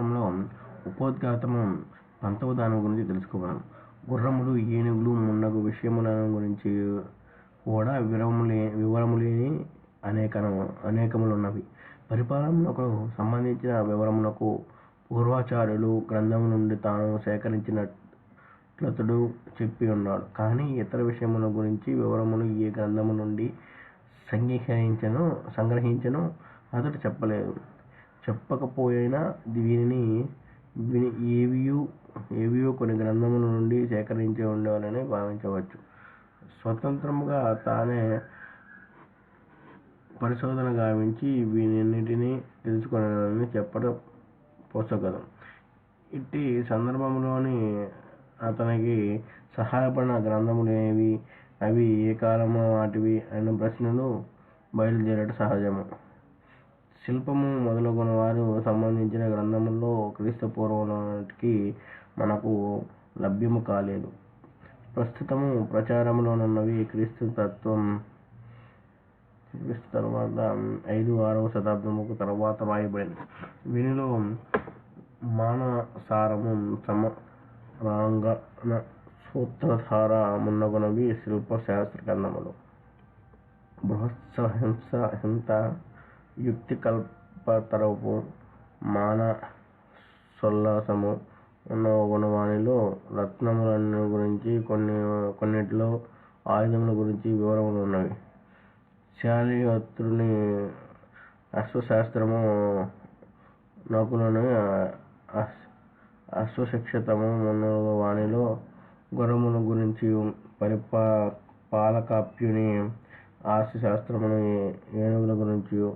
శాస్త్రంలో ఉపోద్ఘాతము పంతవదానం గురించి తెలుసుకోవడం గుర్రములు ఏనుగులు మున్నగు విషయములను గురించి కూడా వివరములే వివరములేని అనేక అనేకములున్నవి. పరిపాలనకు సంబంధించిన వివరములకు పూర్వాచార్యులు గ్రంథము నుండి తాను సేకరించినట్లతడు చెప్పి ఉన్నాడు కానీ ఇతర విషయముల గురించి వివరములు ఏ గ్రంథము నుండి సంగ్రహించను సంగ్రహించను అతడు చెప్పలేదు. చెప్పకపోయినా దీనిని విని ఏవియు ఏవియో కొన్ని గ్రంథముల నుండి సేకరించి ఉండేవారని భావించవచ్చు. స్వతంత్రముగా తానే పరిశోధన గావించి వీనన్నిటినీ తెలుసుకొనని చెప్పడం పోసగలం. ఇట్టి సందర్భంలోని అతనికి సహాయపడిన గ్రంథములు ఏవి? అవి ఏ కాలంలో వాటివి? అన్న ప్రశ్నలు బయలుదేరట సహజము. శిల్పము మొదలగున వారు సంబంధించిన గ్రంథముల్లో క్రీస్తుపూర్వం నాటికి మనకు లభ్యము కాలేదు. ప్రస్తుతము ప్రచారంలోనున్నవి క్రీస్తు తత్వం. క్రీస్తు తర్వాత ఐదు ఆరవ శతాబ్దముకు తర్వాత రాయబడింది వీనిలో మానసారము సమరాంగణ సూత్రధార మున్నగునవి శిల్పశాస్త్ర గ్రంథములు. బృహత్సహింస హింత యుక్తికల్పతరపు మాన సొల్లాసము ఉన్న గుణవాణిలో రత్నములను గురించి కొన్ని కొన్నిటిలో ఆయుధముల గురించి వివరములు ఉన్నవి. శాలిహోత్రుని అశ్వశాస్త్రము నకులను అశ్వశిక్షతము ఉన్న వాణిలో గురముల గురించి పరిపా పాలకాప్యుని ఆస్తి శాస్త్రమును ఏనుగుల గురించి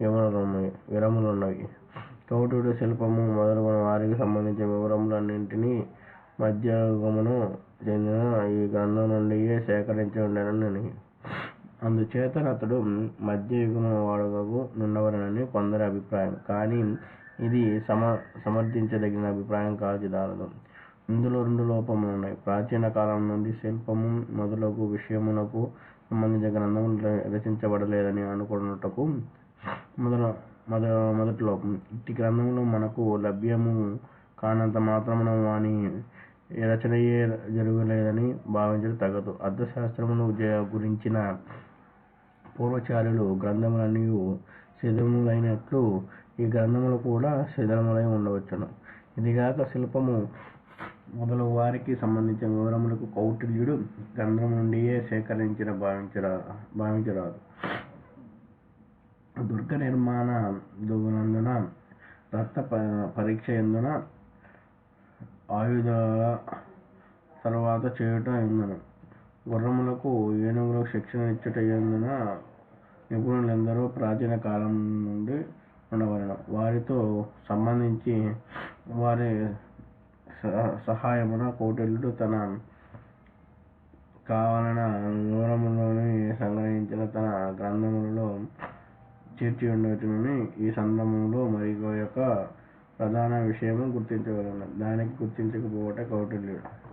వివరాలు ఉన్నాయి విరములు ఉన్నాయి కౌటుడు శిల్పము మొదలగున వారికి సంబంధించిన వివరములన్నింటినీ మధ్యయుగమును చెందిన ఈ గ్రంథం నుండియే సేకరించి ఉండెనని అందుచేత అతడు మధ్యయుగము వాడుకకు నుండవలెనని కొందరి అభిప్రాయం. కానీ ఇది సమ సమర్థించదగిన అభిప్రాయం కాదు ఇందులో రెండు లోపములు ఉన్నాయి ప్రాచీన కాలం నుండి శిల్పము మొదలగు విషయమునకు సంబంధించిన గ్రంథములు రచించబడలేదని అనుకున్నటకు మొదల మొద మొదటి లోపం ఇట్టి గ్రంథంలో మనకు లభ్యము కానంత మాత్రమున వాని రచనయే జరగలేదని భావించడం తగదు. అర్థశాస్త్రమును గురించిన పూర్వచార్యులు గ్రంథములన్నీ శిథిలములైనట్లు ఈ గ్రంథములు కూడా శిథిలములై ఉండవచ్చును. ఇదిగాక శిల్పము మొదలు వారికి సంబంధించిన వివరములకు కౌటిల్యుడు గ్రంథం నుండియే సేకరించిన భావించరా భావించరాదు. దుర్గ నిర్మాణ దునందున రక్త పరీక్ష ఎందున ఆయుధాల తర్వాత చేయుట ఎందును. గుర్రములకు ఏనుగులకు శిక్షణ ఇచ్చుట ఎందున నిపుణులందరూ ప్రాచీన కాలం నుండి ఉండవలను. వారితో సంబంధించి వారి సహాయమున కౌటిల్యుడు తన కావాలన వివరములోని సంగ్రహించిన తీర్చి ఉండవచ్చునని ఈ సందర్భంలో మరి యొక్క ప్రధాన విషయము గుర్తించగలను. దానికి గుర్తించకపోవట కౌటిల్యుడు.